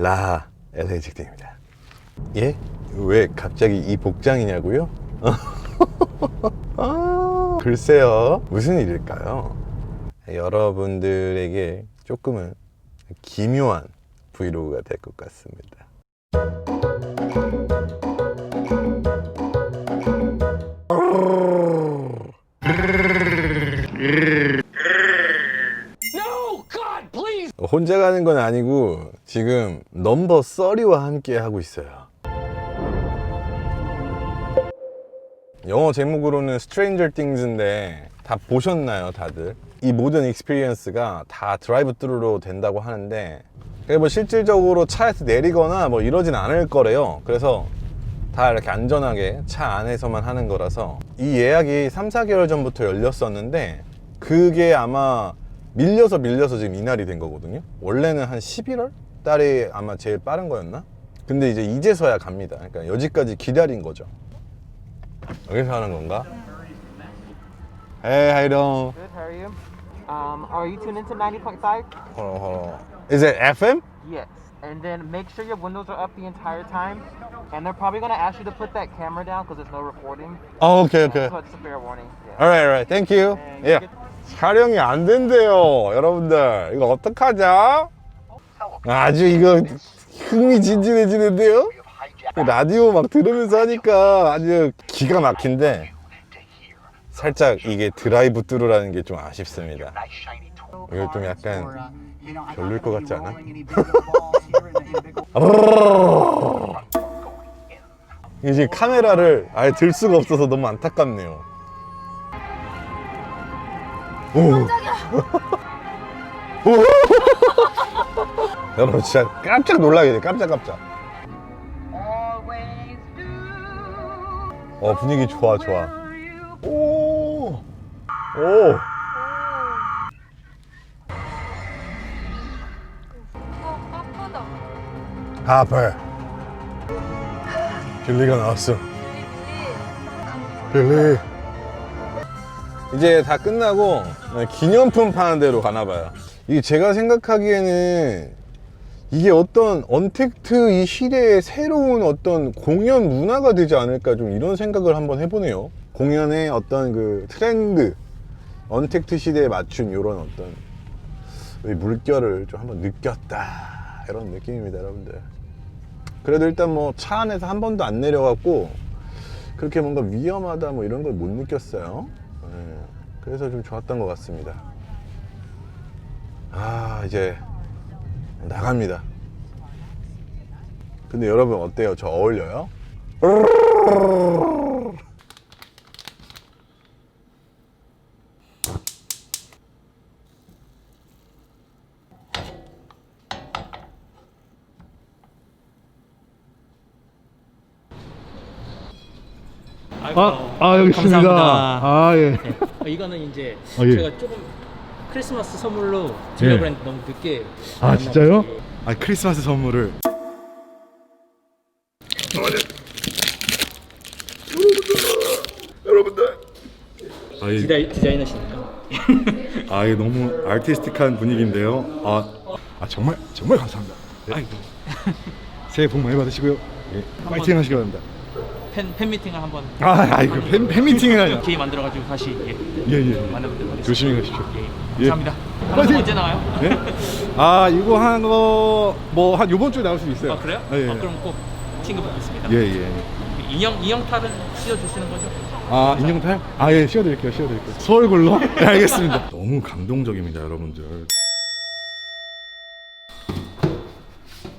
라 LA직딩입니다. 예? 왜 갑자기 이 복장이냐고요? 아, 글쎄요. 무슨 일일까요? 여러분들에게 조금은 기묘한 브이로그가 될 것 같습니다. 혼자 가는 건 아니고 지금 넘버 30와 함께 하고 있어요. 영어 제목으로는 Stranger Things인데 다 보셨나요, 다들? 이 모든 익스피리언스가 다 드라이브 뚜루로 된다고 하는데 그게 뭐 실질적으로 차에서 내리거나 뭐 이러진 않을 거래요. 그래서 다 이렇게 안전하게 차 안에서만 하는 거라서 이 예약이 3, 4개월 전부터 열렸었는데 그게 아마 밀려서 밀려서 지금 이날이 된 거거든요. 원래는 한 11월 달이 아마 제일 빠른 거였나? 근데 이제 이제서야 갑니다. 그러니까 여지까지 기다린 거죠. 여기서 하는 건가? Hey, how you doing? Good, how are you? Um, are you tuned into 90.5? Hold on, hold on. Is it FM? Yes. And then make sure your windows are up the entire time. And they're probably going to ask you to put that camera down because there's no recording. Oh, okay, okay. So it's a fair warning. Yeah. Alright, alright. Thank you. 네, 예. 촬영이 안 된대요, 여러분들. 이거 어떡하죠? 아주 이거 흥미진진해지는데요? 라디오 막 들으면서 하니까 아주 기가 막힌데 살짝 이게 드라이브 뚜루라는 게 좀 아쉽습니다. 이거 좀 약간 별로일 것 같지 않아? 지금 카메라를 아예 들 수가 없어서 너무 안타깝네요. 오. 오. 여러분 진짜 깜짝 놀라게 돼 깜짝 깜짝. 어 분위기 좋아 좋아. 오. 오. 하per. 빌리가 나왔어. 빌리. 이제 다 끝나고 기념품 파는 데로 가나 봐요. 이게 제가 생각하기에는 이게 어떤 언택트 이 시대의 새로운 어떤 공연 문화가 되지 않을까 좀 이런 생각을 한번 해보네요. 공연의 어떤 그 트렌드, 언택트 시대에 맞춘 이런 어떤 이 물결을 좀 한번 느꼈다 이런 느낌입니다, 여러분들. 그래도 일단 뭐 차 안에서 한 번도 안 내려갔고 그렇게 뭔가 위험하다 뭐 이런 걸 못 느꼈어요. 예, 그래서 좀 좋았던 것 같습니다. 아 이제 나갑니다. 근데 여러분 어때요? 저 어울려요? 아, 아 여기 있습니다. 감사합니다. 아 예. 네. 어, 이거는 이제 아, 예. 제가 조금 크리스마스 선물로 드리려고 예. 했는데 너무 늦게 아 진짜요? 예. 아 크리스마스 선물을. 여러분들. 아, 이, 디자이, 디자이너시네요. 아, 이 너무 아티스틱한 분위기인데요. 아, 아 정말 정말 감사합니다. 네. 아이고 새해 복 많이 받으시고요. 예. 파이팅 하시기 바랍니다. 팬, 팬 미팅을 한번 아, 아이고 팬, 팬 미팅이라뇨. 기회 만들어가지고 다시 예, 예, 예. 만나보도록 하겠습니다. 조심히 가십시오. 예, 예. 감사합니다. 파이팅! 방송 언제 나와요? 네? 아, 이거 한 거, 뭐, 한 요번 주에 나올 수도 있어요. 아 그래요? 아, 예. 아, 그럼 꼭 친구 받겠습니다. 예, 예. 인형 인형 탈은 씌워주시는 거죠? 아, 인형탈? 아, 예, 씌워드릴게요, 씌워드릴게요. 서울굴로? 네, 알겠습니다. 너무 감동적입니다, 여러분들.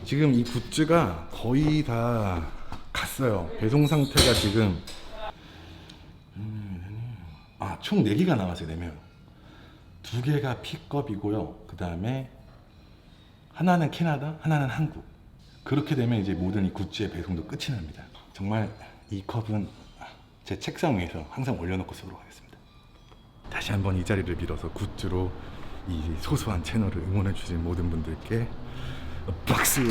지금 이 굿즈가 거의 다 갔어요. 배송 상태가 지금, 음, 아, 총 4개가 나왔어요, 4명. 두 개가 픽업이고요. 그 다음에 하나는 캐나다, 하나는 한국. 그렇게 되면 이제 모든 이 굿즈의 배송도 끝이 납니다. 정말 이 컵은 제 책상 위에서 항상 올려놓고 쓰도록 하겠습니다. 다시 한번 이 자리를 빌어서 굿즈로 이 소소한 채널을 응원해 주신 모든 분들께 박수.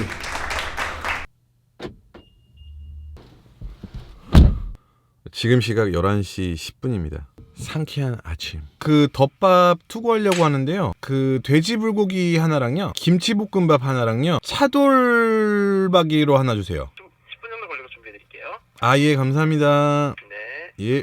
지금 시각 11시 10분입니다. 상쾌한 아침. 그 덮밥 투구하려고 하는데요. 그 돼지 불고기 하나랑요, 김치볶음밥 하나랑요, 차돌박이로 하나 주세요. 좀 10분 정도 걸리고 준비해드릴게요. 아 예 감사합니다. 네. 예.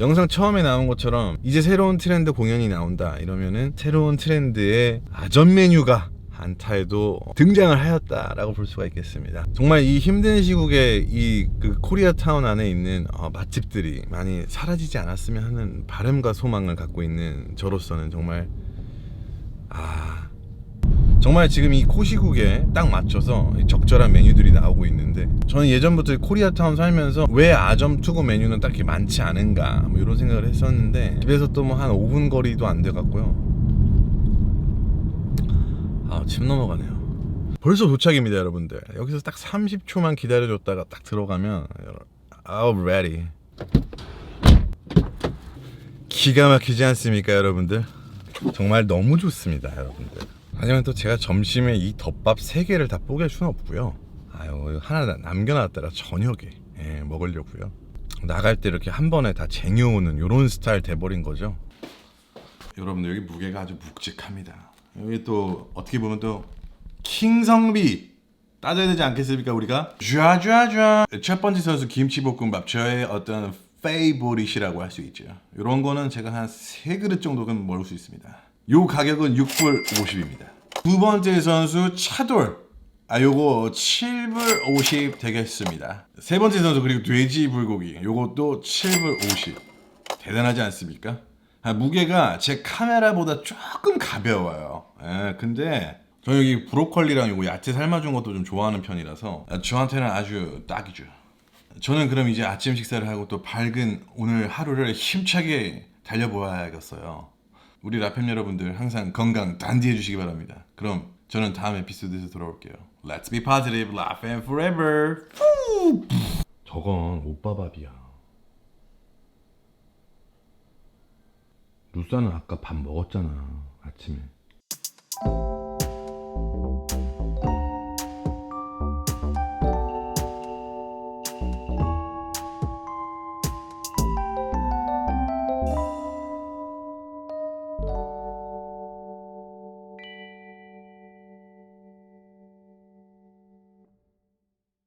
영상 처음에 나온 것처럼 이제 새로운 트렌드 공연이 나온다 이러면은 새로운 트렌드의 아점 메뉴가 한타에도 등장을 하였다라고 볼 수가 있겠습니다. 정말 이 힘든 시국에 이 그 코리아타운 안에 있는 어, 맛집들이 많이 사라지지 않았으면 하는 바람과 소망을 갖고 있는 저로서는 정말 아 정말 지금 이 코시국에 딱 맞춰서 적절한 메뉴들이 나오고 있는데 저는 예전부터 코리아타운 살면서 왜 아점 투고 메뉴는 딱히 많지 않은가 뭐 이런 생각을 했었는데 집에서 또 뭐 한 5분 거리도 안 돼 갖고요 아 침 넘어가네요. 벌써 도착입니다 여러분들. 여기서 딱 30초만 기다려줬다가 딱 들어가면 아우 ready. 기가 막히지 않습니까 여러분들? 정말 너무 좋습니다 여러분들. 하지만 또 제가 점심에 이 덮밥 3개를 다 뽀갤 수는 없고요. 아유 하나 남겨놨다가 저녁에. 예, 먹으려고요. 나갈 때 이렇게 한 번에 다 쟁여오는 요런 스타일 돼버린 거죠? 여러분들 여기 무게가 아주 묵직합니다. 여기 또 어떻게 보면 또 킹성비 따져야 되지 않겠습니까 우리가? 쥐아쥐아쥐아 첫 번째 선수 김치볶음밥 저의 어떤 페이보릿이라고 할 수 있죠. 이런 거는 제가 한 세 그릇 정도는 먹을 수 있습니다. 요 가격은 6불 50입니다. 두 번째 선수 차돌 아 요거 7불 50 되겠습니다. 세 번째 선수 그리고 돼지 불고기 요것도 7불 50 대단하지 않습니까? 아, 무게가 제 카메라보다 조금 가벼워요. 예, 근데 저 여기 브로콜리랑 요거 야채 삶아준 것도 좀 좋아하는 편이라서 아, 저한테는 아주 딱이죠. 저는 그럼 이제 아침 식사를 하고 또 밝은 오늘 하루를 힘차게 달려보아야겠어요. 우리 라팸 여러분들 항상 건강 단디해 주시기 바랍니다. 그럼 저는 다음 에피소드에서 돌아올게요. Let's be positive, laugh and forever. 저건 오빠 밥이야. 루사는 아까 밥 먹었잖아 아침에 Thank you.